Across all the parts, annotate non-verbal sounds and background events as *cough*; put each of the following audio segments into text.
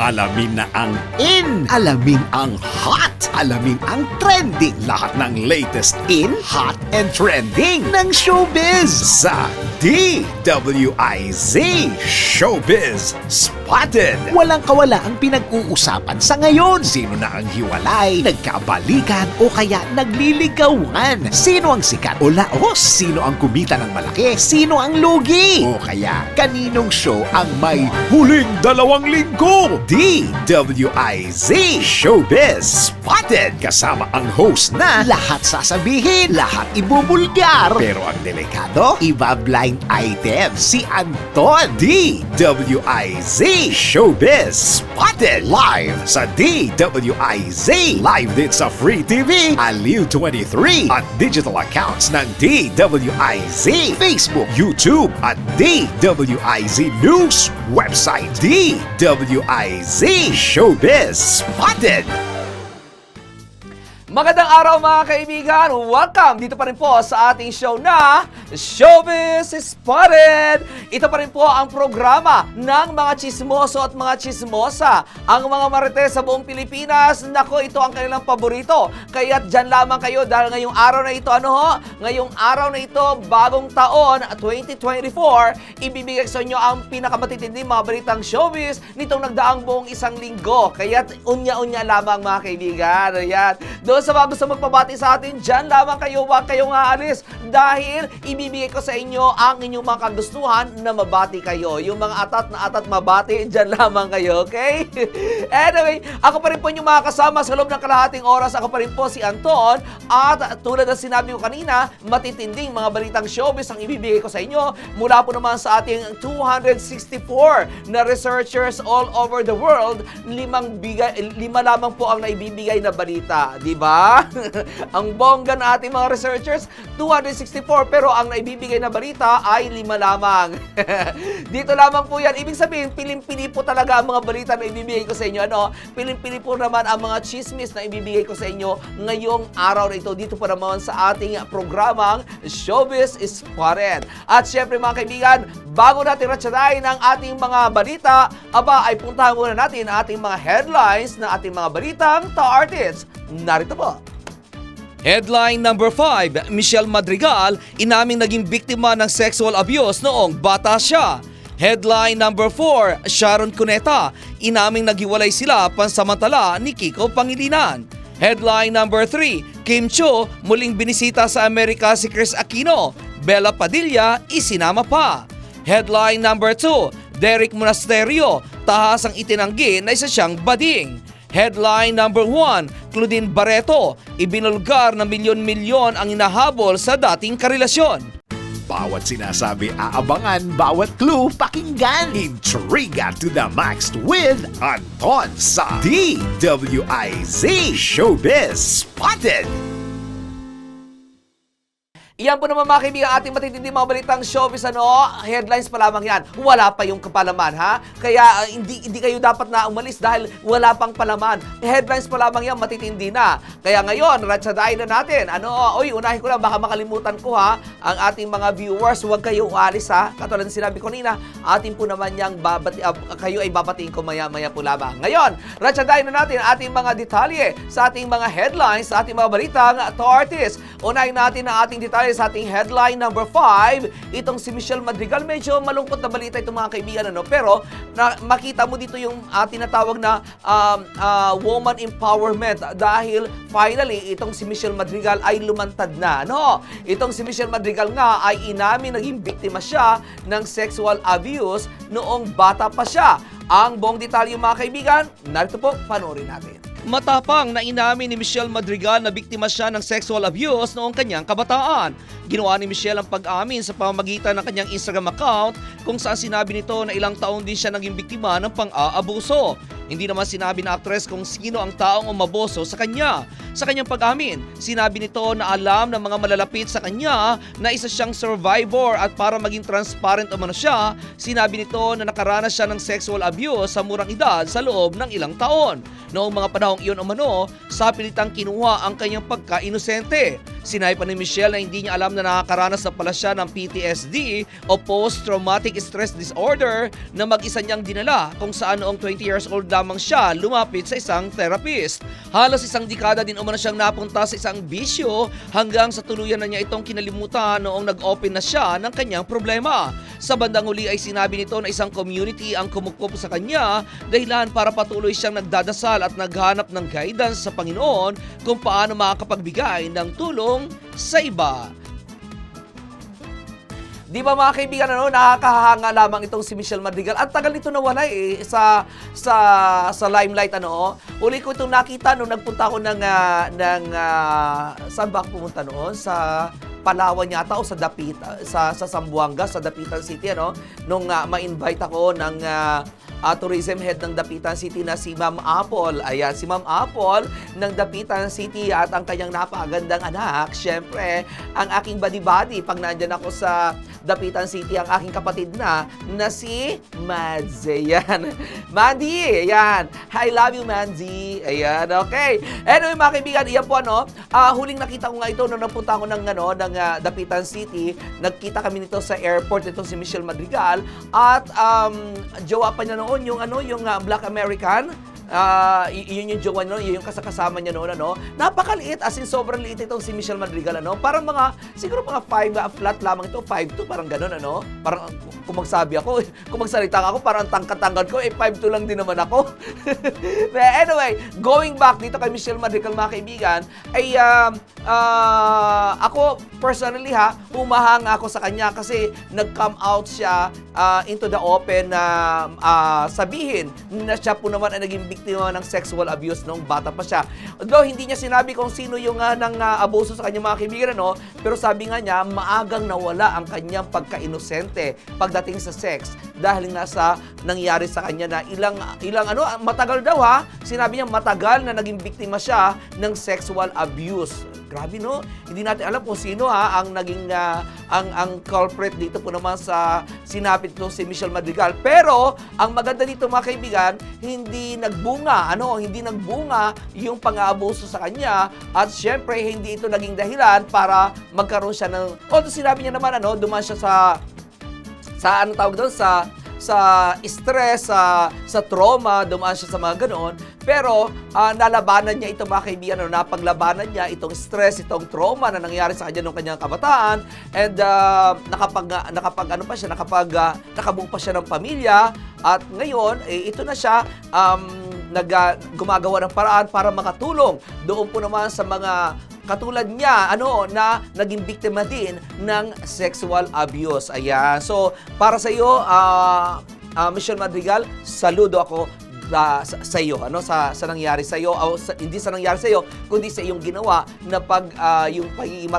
Alamin na ang in, alamin ang hot, alamin ang trending. Lahat ng latest in, hot, and trending ng showbiz sa DWIZ Showbiz Spotted. Walang kawala ang pinag-uusapan sa ngayon. Sino na ang hiwalay, nagkabalikan o kaya nagliligawan? Sino ang sikat o laos? Sino ang kumita ng malaki? Sino ang lugi? O kaya kaninong show ang may huling dalawang linggo? DWIZ Showbiz Spotted kasama ang host na lahat sasabihin, lahat ibubulgar. Pero ang delikado, iba blind item si Anton. DWIZ Showbiz Spotted live sa DWIZ live din sa Free TV, Aliw 23 at digital accounts ng DWIZ, Facebook, YouTube at DWIZ News website DWIZ Showbiz Spotted. Magandang araw mga kaibigan! Welcome dito pa rin po sa ating show na Showbiz Spotted! Ito pa rin po ang programa ng mga chismoso at mga chismosa. Ang mga marites sa buong Pilipinas, nako ito ang kanilang paborito. Kaya dyan lamang kayo dahil ngayong araw na ito, ano ho? Ngayong araw na ito, bagong taon, 2024, ibibigay sa inyo ang pinakamatitinding mga balitang showbiz nitong nagdaang buong isang linggo. Kaya unya-unya lamang mga kaibigan. Ayan. Doon sa mga gusto magpabati sa atin, dyan lamang kayo, huwag kayong aalis. Dahil ibibigay ko sa inyo ang inyong mga kagustuhan na mabati kayo. Yung mga atat na atat mabati, dyan lamang kayo, okay? *laughs* anyway, ako pa rin po yung mga kasama sa loob ng kalahating oras. Ako pa rin po si Anton. At tulad ng sinabi ko kanina, matitinding mga balitang showbiz ang ibibigay ko sa inyo mula po naman sa ating 264 na researchers all over the world. Limang bigay, lima lamang po ang naibibigay na balita, di ba? *laughs* ang bongga na ating mga researchers, 264 pero ang naibibigay na balita ay lima lamang. *laughs* Dito lamang po yan. Ibig sabihin, pilim-pili po talaga ang mga balita na ibibigay ko sa inyo. Ano? Pilim-pili po naman ang mga chismis na ibibigay ko sa inyo ngayong araw na ito. Dito po naman sa ating programang Showbiz Spotted. At syempre mga kaibigan, bago natin ratsyaday ng ating mga balita, aba ay puntahan muna natin ang ating mga headlines ng ating mga balitang ta artists. Narito po. Headline number 5, Michelle Madrigal inaming naging biktima ng sexual abuse noong bata siya. Headline number 4, Sharon Cuneta inaming naghiwalay sila pansamantala ni Kiko Pangilinan. Headline number 3, Kim Cho muling binisita sa Amerika si Chris Aquino. Bella Padilla isinama pa. Headline number 2, Derek Monasterio tahasang itinanggi na isa siyang bading. Headline number 1, Claudine Barreto, ibinulgar na milyon-milyon ang inahabol sa dating karelasyon. Bawat sinasabi aabangan, bawat clue pakinggan. Intriga to the max with Anton sa DWIZ Showbiz Spotted. Iyan po naman mga kaibigan, ating matitindi mga balitang showbiz, ano, headlines pa lamang yan. Wala pa yung kapalaman, ha? Kaya uh, hindi, hindi kayo dapat na umalis dahil wala pang palaman. Headlines pa lamang yan, matitindi na. Kaya ngayon, ratsadain na natin. Ano, oy, unahin ko lang, baka makalimutan ko, ha? Ang ating mga viewers, huwag kayo ualis, ha? Katulad ng sinabi ko nina, atin po naman yung babati, uh, kayo ay babatiin ko maya-maya po lamang. Ngayon, ratsadain na natin ating mga detalye sa ating mga headlines, sa ating mga balitang to artist. Unahin natin ang ating detalye sa ating headline number 5. Itong si Michelle Madrigal, medyo malungkot na balita itong mga kaibigan, ano? Pero na, makita mo dito yung uh, tinatawag na um, uh, woman empowerment dahil finally itong si Michelle Madrigal ay lumantad na. No? Itong si Michelle Madrigal nga ay inamin naging biktima siya ng sexual abuse noong bata pa siya. Ang buong detalye mga kaibigan, narito po, panoorin natin. Matapang na inamin ni Michelle Madrigal na biktima siya ng sexual abuse noong kanyang kabataan. Ginawa ni Michelle ang pag-amin sa pamamagitan ng kanyang Instagram account kung saan sinabi nito na ilang taon din siya naging biktima ng pang-aabuso. Hindi naman sinabi na actress kung sino ang taong umaboso sa kanya. Sa kanyang pag-amin, sinabi nito na alam ng mga malalapit sa kanya na isa siyang survivor at para maging transparent umano siya, sinabi nito na nakaranas siya ng sexual abuse sa murang edad sa loob ng ilang taon. Noong mga panahong iyon umano, sa pilitang kinuha ang kanyang pagka-inosente. Sinabi pa ni Michelle na hindi niya alam na nakakaranas na pala siya ng PTSD o Post-Traumatic Stress Disorder na mag-isa niyang dinala kung saan noong 20 years old lamang siya lumapit sa isang therapist. Halos isang dekada din umano siyang napunta sa isang bisyo hanggang sa tuluyan na niya itong kinalimutan noong nag-open na siya ng kanyang problema. Sa bandang huli ay sinabi nito na isang community ang kumukup sa kanya dahilan para patuloy siyang nagdadasal at naghanap ng guidance sa Panginoon kung paano makakapagbigay ng tulong sa iba. Di ba mga kaibigan, ano, nakakahanga lamang itong si Michelle Madrigal. At tagal nito nawala eh, sa, sa, sa limelight. Ano. Uli ko itong nakita nung nagpunta ako ng, ah, ng ah, saan ba pumunta noon? Sa Palawan yata o sa Dapit, sa, sa Zamboanga, sa Dapitan City. Ano, nung ah, ma-invite ako ng ah, ah, tourism head ng Dapitan City na si Ma'am Apple. Ayan, si Ma'am Apple ng Dapitan City at ang kanyang napakagandang anak. Siyempre, ang aking buddy-buddy pag nandyan ako sa Dapitan City, ang aking kapatid na, na si Mads. Ayan. *laughs* Mandy, ayan. I love you, Mandy. Ayan, okay. Anyway, mga kaibigan, iyan po, ano, ah, huling nakita ko nga ito nung nagpunta ako ng, ano, ng ah, Dapitan City. Nagkita kami nito sa airport, itong si Michelle Madrigal. At um, jowa pa niya noon, yung, ano, yung ah, Black American. Ah, y- yun yung jowa noon, yun yung kasakasama niya noon, ano. Napakaliit, as in sobrang liit itong si Michelle Madrigal, ano. Parang mga, siguro mga 5 flat lamang ito, 5'2", parang ganun, ano. Parang, kung magsabi ako, *laughs* kung magsalita ako, parang tangkat-tangkad ko, eh 5'2 lang din naman ako. *laughs* Anyway, going back dito kay Michelle Madrigal, mga kaibigan, ay, um, ah, ako, personally ha, humahanga ako sa kanya kasi nag-come out siya ah, into the open na ah, sabihin na siya po naman ay naging biktima ng sexual abuse nung bata pa siya. Though hindi niya sinabi kung sino yung uh, nang ah, abuso sa kanyang mga kaibigan, no? pero sabi nga niya, maagang nawala ang kanyang pagka-inosente pagdating sa sex dahil nga sa nangyari sa kanya na ilang ilang ano matagal daw ha sinabi niya matagal na naging biktima siya ng sexual abuse Grabe no, hindi natin alam kung sino ha ang naging ah, ang ang culprit dito po naman sa sinapit nito si Michelle Madrigal. Pero ang maganda dito mga kaibigan, hindi nagbunga, ano, hindi nagbunga yung pang-aabuso sa kanya at syempre hindi ito naging dahilan para magkaroon siya ng although sinabi niya naman ano, dumaan siya sa sa ano tawag doon sa sa stress, sa, sa trauma, dumaan siya sa mga ganoon. Pero ah, nalabanan niya ito mga kaibigan, ano, napaglabanan niya itong stress, itong trauma na nangyari sa kanya nung kanyang kabataan. And ah, nakapag, nakapag ano pa siya, nakapag, ah, nakabuo pa siya ng pamilya. At ngayon, eh, ito na siya, um, nag, gumagawa ng paraan para makatulong doon po naman sa mga katulad niya, ano, na naging biktima din ng sexual abuse. Ayan. So, para sa iyo, ah, ah, Michelle Madrigal, saludo ako ah, sa, sa iyo, ano, sa, sa nangyari sa iyo, o sa- hindi sa nangyari sa iyo, kundi sa iyong ginawa na pag, ah, yung pagiging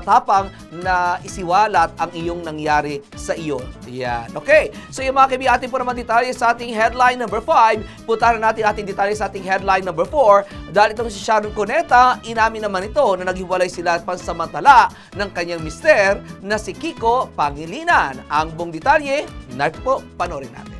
na isiwalat ang iyong nangyari sa iyo. Yan. Okay. So, yung mga kaibigan, atin po naman detalye sa ating headline number 5. Puntahan na natin ating detalye sa ating headline number 4. Dahil itong si Sharon Cuneta, inamin naman ito na naghiwalay sila pansamantala ng kanyang mister na si Kiko Pangilinan. Ang buong detalye, narito po, panoorin natin.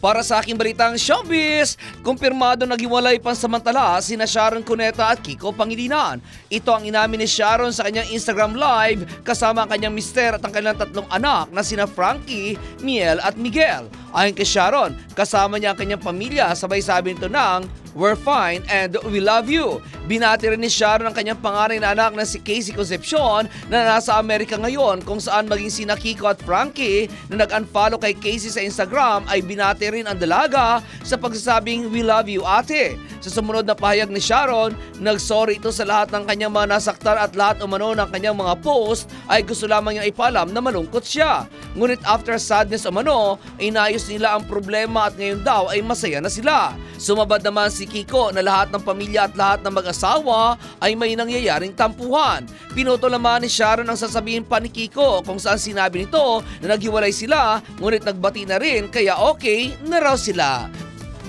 Para sa aking balitang showbiz, kumpirmado naghiwalay pansamantala sina Sharon Cuneta at Kiko Pangilinan. Ito ang inamin ni Sharon sa kanyang Instagram live kasama ang kanyang mister at ang kanilang tatlong anak na sina Frankie, Miel at Miguel. Ayon kay Sharon, kasama niya ang kanyang pamilya sabay sabi nito ng We're fine and we love you. Binati rin ni Sharon ang kanyang pangaray na anak na si Casey Concepcion na nasa Amerika ngayon kung saan maging sina Kiko at Frankie na nag-unfollow kay Casey sa Instagram ay binati rin ang dalaga sa pagsasabing we love you ate. Sa sumunod na pahayag ni Sharon, nagsorry ito sa lahat ng kanyang mga nasaktan at lahat umano ng kanyang mga post ay gusto lamang niyang ipalam na malungkot siya. Ngunit after sadness umano, inayos nila ang problema at ngayon daw ay masaya na sila. Sumabad naman si Kiko na lahat ng pamilya at lahat ng mag-asawa ay may nangyayaring tampuhan. Pinuto naman ni Sharon ang sasabihin pa ni Kiko kung saan sinabi nito na naghiwalay sila ngunit nagbati na rin kaya okay na raw sila.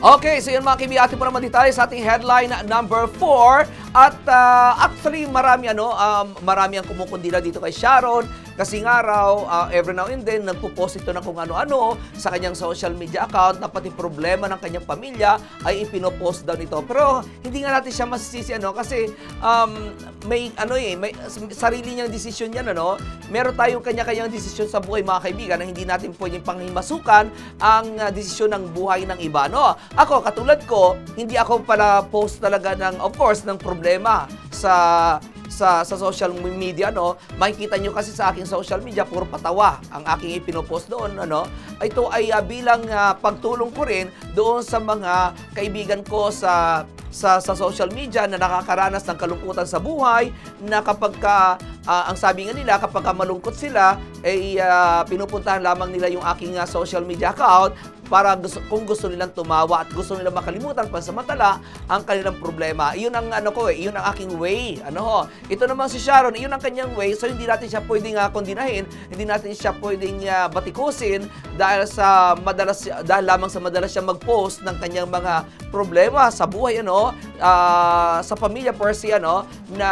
Okay, so yun mga kaibigan, atin po naman detalye sa ating headline number 4. At ah, actually, marami ano, um, marami ang kumukundila dito kay Sharon Kasi nga raw, ah, every now and then, nagpo-post ito ng kung ano-ano sa kanyang social media account na pati problema ng kanyang pamilya ay ipinopost daw nito. Pero hindi nga natin siya masisisi ano kasi um, may ano eh, may sarili niyang desisyon yan ano. Meron tayong kanya-kanyang desisyon sa buhay mga kaibigan na hindi natin pwedeng panghimasukan ang ah, desisyon ng buhay ng iba no. Ako katulad ko, hindi ako pala post talaga ng of course ng problema sa sa sa social media no? Makikita nyo kasi sa aking social media puro patawa ang aking ipinopost doon ano? Ito ay ah, bilang ah, pagtulong ko rin doon sa mga kaibigan ko sa sa sa social media na nakakaranas ng kalungkutan sa buhay na kapag ka ah, ang sabi nga nila kapag ka malungkot sila ay ah, pinupuntahan lamang nila yung aking ah, social media account para gusto, kung gusto nilang tumawa at gusto nilang makalimutan pansamantala ang kanilang problema. Iyon ang ano ko eh, iyon ang aking way. Ano ho? Ito naman si Sharon, iyon ang kanyang way. So hindi natin siya pwedeng uh, kondinahin, hindi natin siya pwedeng ah, batikusin dahil sa madalas dahil lamang sa madalas siya mag-post ng kanyang mga problema sa buhay ano, ah, sa pamilya per se ano na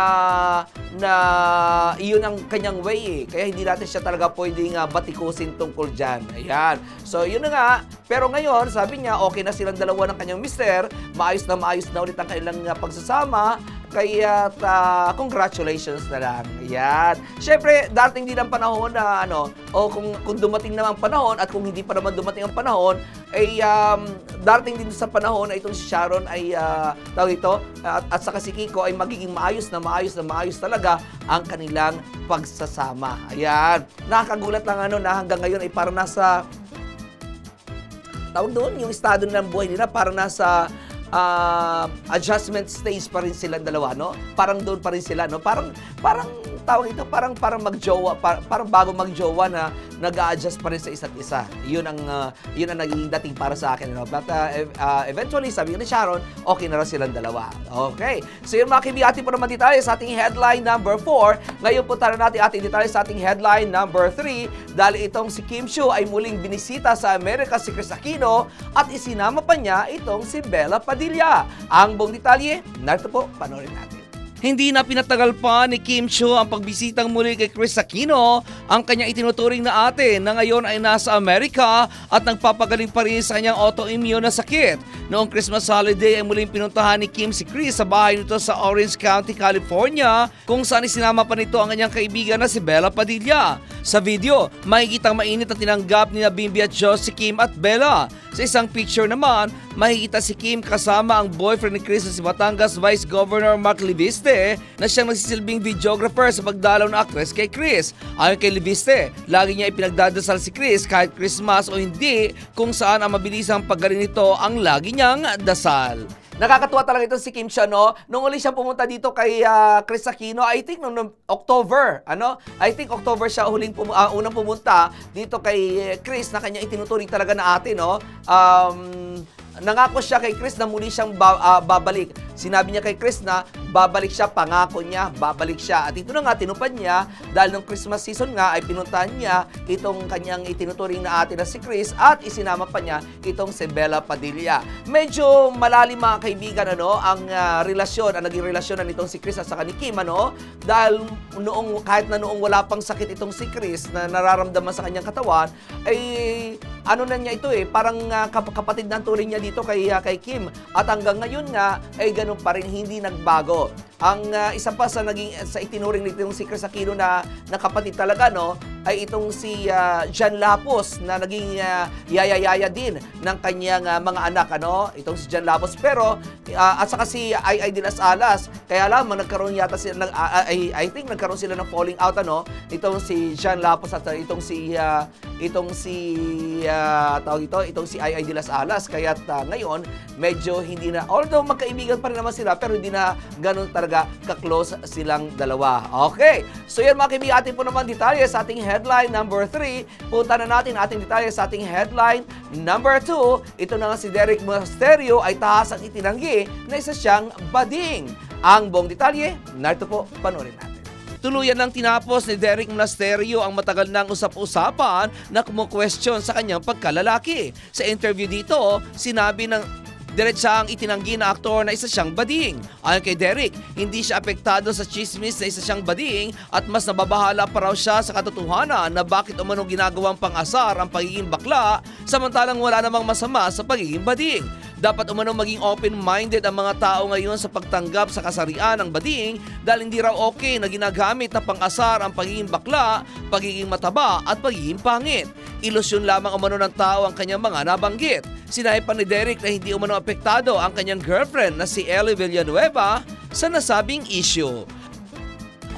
na iyon ang kanyang way eh. Kaya hindi natin siya talaga pwedeng ah, batikusin tungkol dyan. Ayan. So, yun na nga. Pero ngayon, sabi niya, okay na silang dalawa ng kanyang mister. Maayos na maayos na ulit ang kanilang ah, pagsasama. Kaya ta, congratulations na lang. Ayan. Siyempre, dating din ang panahon na ano, o kung, kung dumating naman panahon at kung hindi pa naman dumating ang panahon, ay um, darating din sa panahon na itong si Sharon ay uh, tawag ito at, at saka si Kiko ay magiging maayos na maayos na maayos talaga ang kanilang pagsasama. Ayan. Nakakagulat lang ano na hanggang ngayon ay parang nasa tawag doon, yung estado ng buhay nila parang nasa ah, adjustment stage pa rin silang dalawa, no? Parang doon pa rin sila, no? Parang, parang, tawag ito, parang, parang magjowa, par- parang bago magjowa na nag-a-adjust pa rin sa isa't isa. Yun ang, ah, yun ang naging dating para sa akin, no? But ev- ah, eventually, sabi ni Sharon, okay na rin silang dalawa. Okay. So yun mga kaibigan, ating po naman detalye sa ating headline number 4. Ngayon po tara natin ating detalye sa ating headline number 3 dahil itong si Kim Chiu ay muling binisita sa Amerika si Chris Aquino at isinama pa niya itong si Bella Padilla. Ang buong detalye, narito po, panoorin natin. Hindi na pinatagal pa ni Kim Chiu ang pagbisitang muli kay Chris Aquino, ang kanyang itinuturing na ate na ngayon ay nasa Amerika at nagpapagaling pa rin sa kanyang autoimmune na sakit. Noong Christmas holiday ay muling pinuntahan ni Kim si Chris sa bahay nito sa Orange County, California, kung saan isinama pa nito ang kanyang kaibigan na si Bella Padilla. Sa video, makikitang mainit ang tinanggap ni Bimbi at Joe si Kim at Bella. Sa isang picture naman, makikita si Kim kasama ang boyfriend ni Chris na si Batangas Vice Governor Mark Liviste na siyang nagsisilbing videographer sa pagdalaw ng actress kay Chris. Ayon kay Liviste, lagi niya ipinagdadasal si Chris kahit Christmas o hindi kung saan ang mabilisang paggaling nito ang lagi niyang dasal. Nakakatuwa talaga ito si Kim Chia, no? Nung uli siya pumunta dito kay ah, Chris Aquino, I think noong noong October, ano? I think October siya huling pum- ah, unang pumunta dito kay eh, Chris na kanya itinuturing talaga na ate, no? Um, nangako siya kay Chris na muli siyang ba- ah, babalik. Sinabi niya kay Chris na babalik siya, pangako niya, babalik siya. At ito na nga, tinupad niya dahil nung Christmas season nga ay pinuntahan niya itong kanyang itinuturing na ate na si Chris at isinama pa niya itong si Bella Padilla. Medyo malalim mga kaibigan ano, ang ah, relasyon, ang naging relasyon nitong si Chris at saka ni Kim ano, dahil noong, kahit na noong wala pang sakit itong si Chris na nararamdaman sa kanyang katawan, ay ano na niya ito eh, parang kap- kapatid na turing niya dito kay, ah, kay Kim. At hanggang ngayon nga, ay ganun pa rin, hindi nagbago. Ang ah, isa pa sa naging sa itinuring nitong si Chris Aquino na, na talaga no, ay itong si ah, Jan Lapos na naging ah, yaya-yaya din ng kanyang ah, mga anak ano, itong si Jan Lapos pero ah, at saka si Ay Ay de las Alas. Kaya lamang nagkaroon yata sila ng ah, ah, I, I think nagkaroon sila ng falling out ano, itong si Jan Lapos at itong si ah, itong si ah, tawag ito, itong si Ay Ay de las Alas. Kaya ngayon medyo hindi na although magkaibigan pa rin naman sila pero hindi na ganun talaga ka-close silang dalawa. Okay. So yan mga kaibigan, atin po naman detalye sa ating headline number 3. Punta na natin ating detalye sa ating headline number 2. Ito na nga si Derek Monasterio ay tahasang itinanggi na isa siyang bading. Ang buong detalye, narito po, panoorin natin. Tuluyan nang tinapos ni Derek Monasterio ang matagal nang usap-usapan na kumu-question sa kanyang pagkalalaki. Sa interview dito, sinabi ng diretsang itinanggi na aktor na isa siyang bading. Ayon kay Derek, hindi siya apektado sa chismis na isa siyang bading at mas nababahala pa raw siya sa katotohanan na bakit umano ginagawang pang-asar ang pagiging bakla samantalang wala namang masama sa pagiging bading. Dapat umano maging open-minded ang mga tao ngayon sa pagtanggap sa kasarian ng bading dahil hindi raw okay na ginagamit na pang-asar ang pagiging bakla, pagiging mataba at pagiging pangit. Ilusyon lamang umano ng tao ang kanyang mga nabanggit. Sinabi pa ni Derek na hindi umano apektado ang kanyang girlfriend na si Ellie Villanueva sa nasabing issue.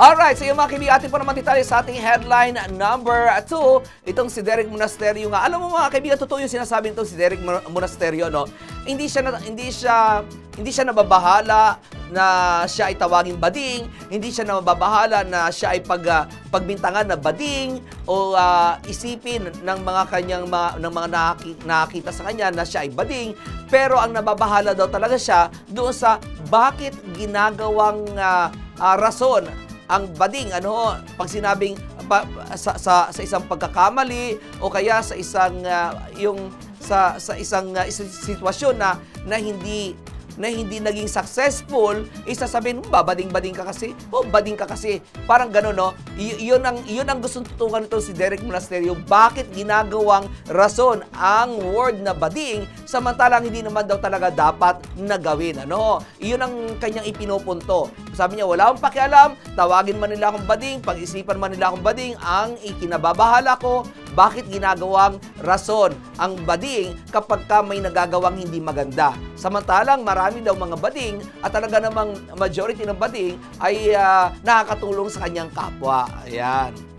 Alright, so yung mga kaibigan, atin po naman detalye sa ating headline number 2. Itong si Derek Monasterio nga. Alam mo mga kaibigan, totoo yung sinasabi nitong si Derek Mo- Monasterio, no? Hindi siya, hindi siya, hindi siya nababahala na siya ay tawaging bading, hindi siya nababahala na siya ay pag, ah, pagbintangan na bading o ah, isipin ng mga kanyang ma- ng mga nakaki- nakakita sa kanya na siya ay bading. Pero ang nababahala daw talaga siya doon sa bakit ginagawang ah, ah, rason ang bading ano pag sinabing pa- sa, sa sa isang pagkakamali o kaya sa isang ah, yung sa sa isang isang sitwasyon na na hindi na hindi naging successful, isasabihin mo, babading-bading ka kasi. O, bading ka kasi. Parang gano'n, no? Y- yun, ang, yun ang gustong tutukan nito si Derek Monasterio. Bakit ginagawang rason ang word na bading, samantalang hindi naman daw talaga dapat na gawin, ano? Iyon ang kanyang ipinupunto. Sabi niya, wala akong pakialam, tawagin man nila akong bading, pag-isipan man nila akong bading, ang ikinababahala ko, bakit ginagawang rason ang bading kapag ka may nagagawang hindi maganda. Samantalang marami daw mga bading at talaga namang majority ng bading ay ah, nakakatulong sa kanyang kapwa. Ayan.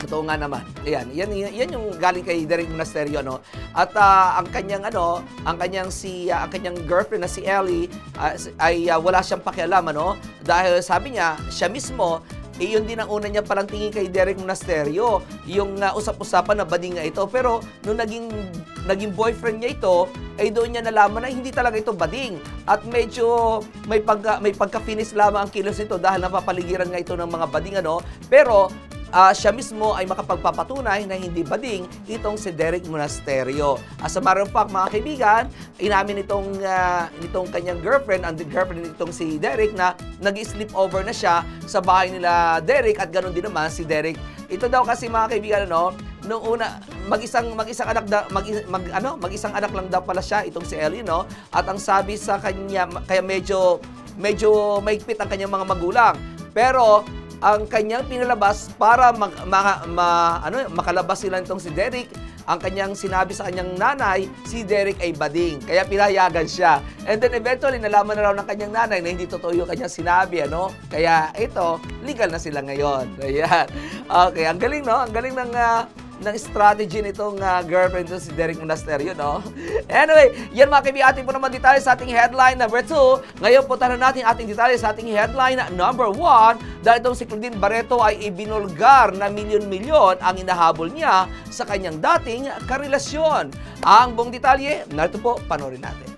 Totoo nga naman. Ayan, yan, yan, yung galing kay Derek Monasterio, no? At ah, ang kanyang, ano, ang kanyang si, ah, ang kanyang girlfriend na si Ellie si- ay ah, wala siyang pakialam, ano? Dahil sabi niya, siya mismo, eh, yun din ang una niya palang tingin kay Derek Monasterio, yung ah, usap-usapan na bading nga ito. Pero nung naging naging boyfriend niya ito, ay doon niya nalaman na hindi talaga ito bading. At medyo may pagka, may pagka-finish lamang ang kilos nito dahil napapaligiran nga ito ng mga bading ano. Pero ah, siya mismo ay makapagpapatunay na hindi bading itong si Derek Monasterio. As a matter of fact, mga kaibigan, inamin nitong, ah, nitong kanyang girlfriend, ang girlfriend nitong si Derek na nag-sleep over na siya sa bahay nila Derek at ganoon din naman si Derek. Ito daw kasi mga kaibigan, ano, nung una, mag-isang mag-isang anak da, mag, mag ano, mag-isang anak lang daw pala siya itong si Ellie, no? At ang sabi sa kanya kaya medyo medyo maigpit ang kanyang mga magulang. Pero ang kanyang pinalabas para mag, ma- ma- ano, makalabas sila nitong si Derek, ang kanyang sinabi sa kanyang nanay, si Derek ay bading. Kaya pinayagan siya. And then eventually, nalaman na raw ng kanyang nanay na hindi totoo yung kanyang sinabi, ano? Kaya ito, legal na sila ngayon. Ayan. Okay, ang galing, no? Ang galing ng ah, ng strategy nitong ah, girlfriend to si Derek Monasterio, no? *laughs* Anyway, yan mga kaibigan, ating po naman detalye sa ating headline number 2. Ngayon po tanong natin ating detalye sa ating headline number 1 dahil itong si Claudine Barreto ay ibinulgar na milyon-milyon ang inahabol niya sa kanyang dating karelasyon. Ang buong detalye, narito po, panoorin natin.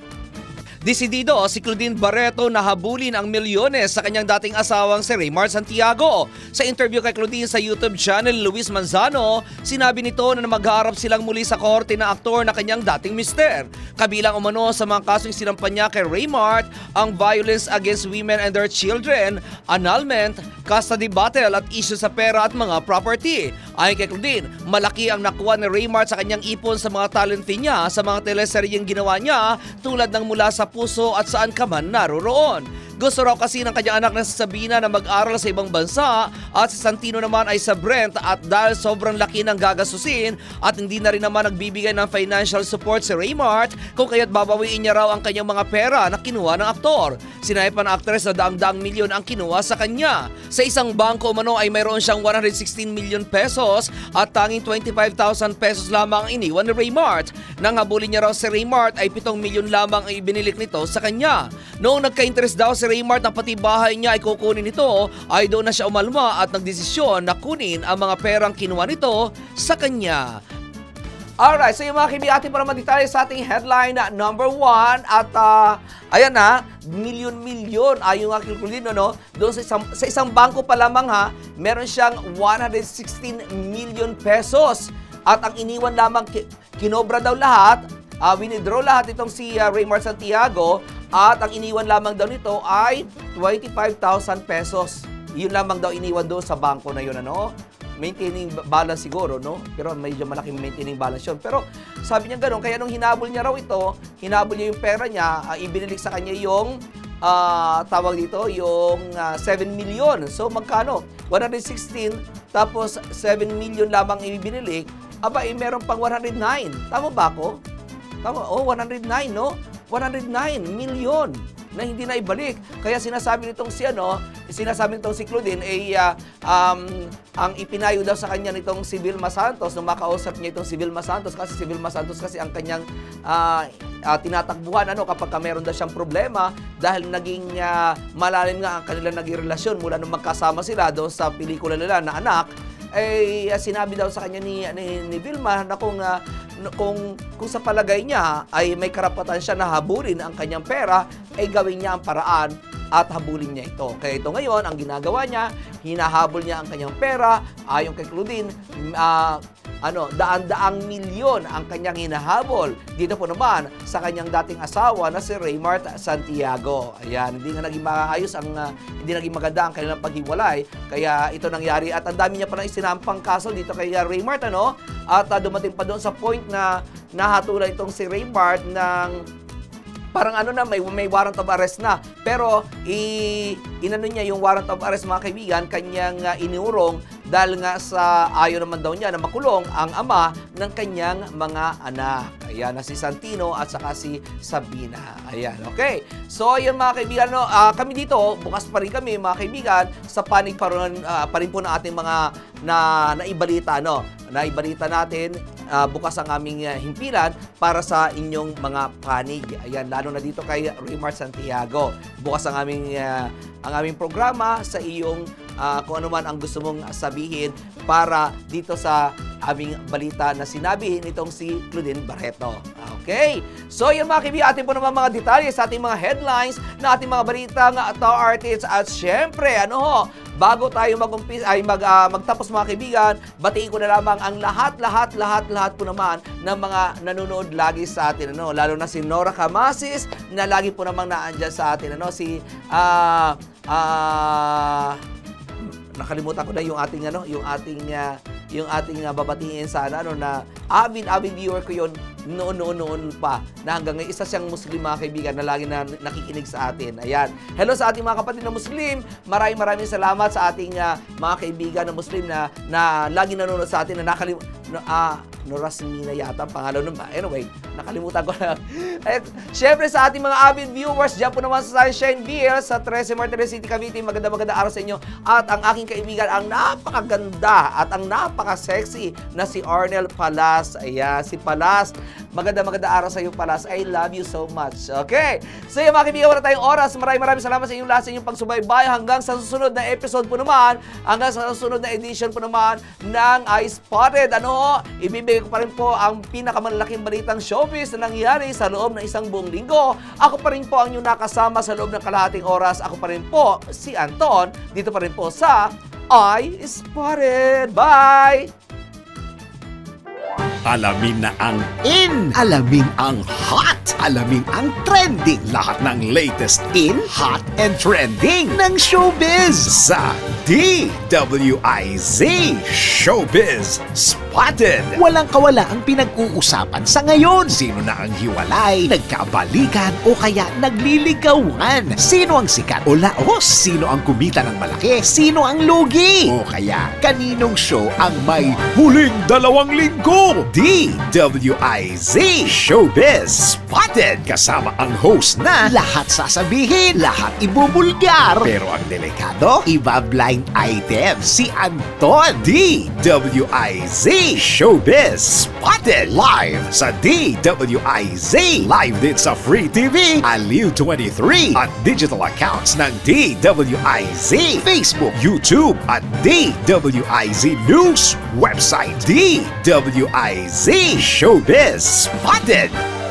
Desidido si Claudine Barreto na habulin ang milyones sa kanyang dating asawang si Raymar Santiago. Sa interview kay Claudine sa YouTube channel Luis Manzano, sinabi nito na maghaharap silang muli sa korte na aktor na kanyang dating mister. Kabilang umano sa mga kasong sinampan niya kay Raymart ang violence against women and their children, annulment, custody battle at issue sa pera at mga property. Ayon kay Claudine, malaki ang nakuha ni Raymart sa kanyang ipon sa mga talent niya sa mga teleseryeng ginawa niya tulad ng mula sa puso at saan ka man naroroon. Gusto raw kasi ng kanyang anak na si Sabina na mag-aral sa ibang bansa at si Santino naman ay sa Brent at dahil sobrang laki ng gagasusin at hindi na rin naman nagbibigay ng financial support si Raymart kung kaya't babawiin niya raw ang kanyang mga pera na kinuha ng aktor. Sinabi pa ng aktres na daang-daang milyon ang kinuha sa kanya. Sa isang bangko umano ay mayroon siyang 116 million pesos at tanging 25,000 pesos lamang ang iniwan ni Raymart. Nang habulin niya raw si Raymart ay 7 milyon lamang ang ibinilik nito sa kanya. Noong nagka-interest daw si Raymart na pati bahay niya ay kukunin nito, ay doon na siya umalma at nagdesisyon na kunin ang mga perang kinuha nito sa kanya. Alright, so yung mga kaibigan, ating pa naman detalye sa ating headline na number one at ah, ayan na, milyon-milyon ayon nga kay Culino, no? Doon sa isang, sa isang bangko pa lamang ha, meron siyang 116 million pesos at ang iniwan lamang ki- kinobra daw lahat uh, winidraw lahat itong si uh, Raymar Santiago at ang iniwan lamang daw nito ay 25,000 pesos. Yun lamang daw iniwan doon sa bangko na yun, ano? maintaining balance siguro, no? Pero medyo malaking maintaining balance yun. Pero sabi niya gano'n, kaya nung hinabol niya raw ito, hinabol niya yung pera niya, uh, ibinilik sa kanya yung ah, tawag dito, yung ah, 7 million. So magkano? 116 tapos 7 million lamang ibinilik. Aba, eh, meron pang 109. Tama ba ako? Tama, oh, 109, no? 109 million na hindi na ibalik. Kaya sinasabi nitong si ano, sinasabi nitong si Claudine ay ah, um, ang ipinayo daw sa kanya nitong si Vilma Santos nung makausap niya itong si Vilma Santos kasi si Vilma Santos kasi ang kanyang ah, ah, tinatakbuhan ano kapag ka meron daw siyang problema dahil naging ah, malalim nga ang kanilang naging relasyon mula nung magkasama sila doon sa pelikula nila na anak eh ah, sinabi daw sa kanya ni ni, ni Vilma na kung n- kung kung sa palagay niya ay may karapatan siya na habulin ang kanyang pera ay gawin niya ang paraan at habulin niya ito. Kaya ito ngayon, ang ginagawa niya, hinahabol niya ang kanyang pera, ayon kay Claudine, ah, ano, daan-daang milyon ang kanyang hinahabol. Dito po naman sa kanyang dating asawa na si Raymart Santiago. Ayan, hindi nga naging maayos ang ah, hindi naging maganda ang kanilang paghiwalay. Kaya ito nangyari at ang dami niya pa nang isinampang kaso dito kay ah, Raymart ano. At ah, dumating pa doon sa point na nahatulan itong si Raymart ng parang ano na may may warrant of arrest na pero i inano niya yung warrant of arrest mga kaibigan kanyang uh, iniurong dahil nga sa ayaw naman daw niya na makulong ang ama ng kanyang mga anak. Ayan si Santino at saka si Sabina. Ayan, okay. So, ayun mga kaibigan, no, ah, kami dito, bukas pa rin kami mga kaibigan sa panig pa rin, ah, pa rin po ng ating mga na naibalita, no. Naibalita natin ah, bukas ang aming ah, himpilan para sa inyong mga panig. Ayan, lalo na dito kay Raymar Santiago. Bukas ang aming ah, ang aming programa sa iyong ah, kung ano man ang gusto mong sabihin para dito sa aming balita na sinabi nitong si Claudine Barreto. Okay? So, yun mga kaibigan, atin po naman mga detalye sa ating mga headlines na ating mga balita nga top artists at syempre, ano ho, bago tayo mag ay mag, ah, magtapos mga kaibigan, batiin ko na lamang ang lahat, lahat, lahat, lahat po naman ng mga nanonood lagi sa atin, ano, lalo na si Nora Camasis na lagi po namang naandyan sa atin, ano, si ah ah nakalimutan ko na yung ating ano, yung ating ah, yung ating uh, babatiin sana ano na amin amin viewer ko yon noon noon noon pa na hanggang ngayon isa siyang Muslim mga kaibigan na lagi na nakikinig sa atin. Ayan. Hello sa ating mga kapatid na Muslim. Maraming maraming salamat sa ating ah, mga kaibigan na Muslim na na lagi nanonood sa atin na nakalim no, ah, Norasmina yata ang pangalan nun ba? Anyway, nakalimutan ko na. *laughs* At syempre sa ating mga avid viewers, dyan po naman sa Sunshine Beer sa 13 Martinez City, Cavite. Maganda maganda araw sa inyo. At ang aking kaibigan, ang napakaganda at ang napaka-sexy na si Arnel Palas. Ayan, si Palas. Maganda maganda araw sa iyo, Palas. I love you so much. Okay. So yun mga kaibigan, wala tayong oras. Maraming maraming salamat sa inyong lahat sa inyong pagsubaybay hanggang sa susunod na episode po naman, hanggang sa susunod na edition po naman ng I Spotted. Ano, ibibigay ko pa rin po ang pinakamalaking balitang showbiz na nangyari sa loob ng isang buong linggo. Ako pa rin po ang inyong nakasama sa loob ng kalahating oras. Ako pa rin po si Anton, dito pa rin po sa I Spotted. Bye! Alamin na ang in, alamin ang hot, alamin ang trending. Lahat ng latest in, hot, and trending ng showbiz sa DWIZ Showbiz Spotted. Walang kawala ang pinag-uusapan sa ngayon. Sino na ang hiwalay, nagkabalikan o kaya nagliligawan? Sino ang sikat o laos? Sino ang kumita ng malaki? Sino ang lugi? O kaya kaninong show ang may huling dalawang linggo? DWIZ Showbiz Spotted kasama ang host na lahat sasabihin, lahat ibubulgar. Pero ang delikado, iba blind item si Anton. DWIZ Showbiz Spotted live sa DWIZ. Live din sa Free TV, Aliw 23 at digital accounts ng DWIZ, Facebook, YouTube at DWIZ News website. DWIZ Showbiz Spotted.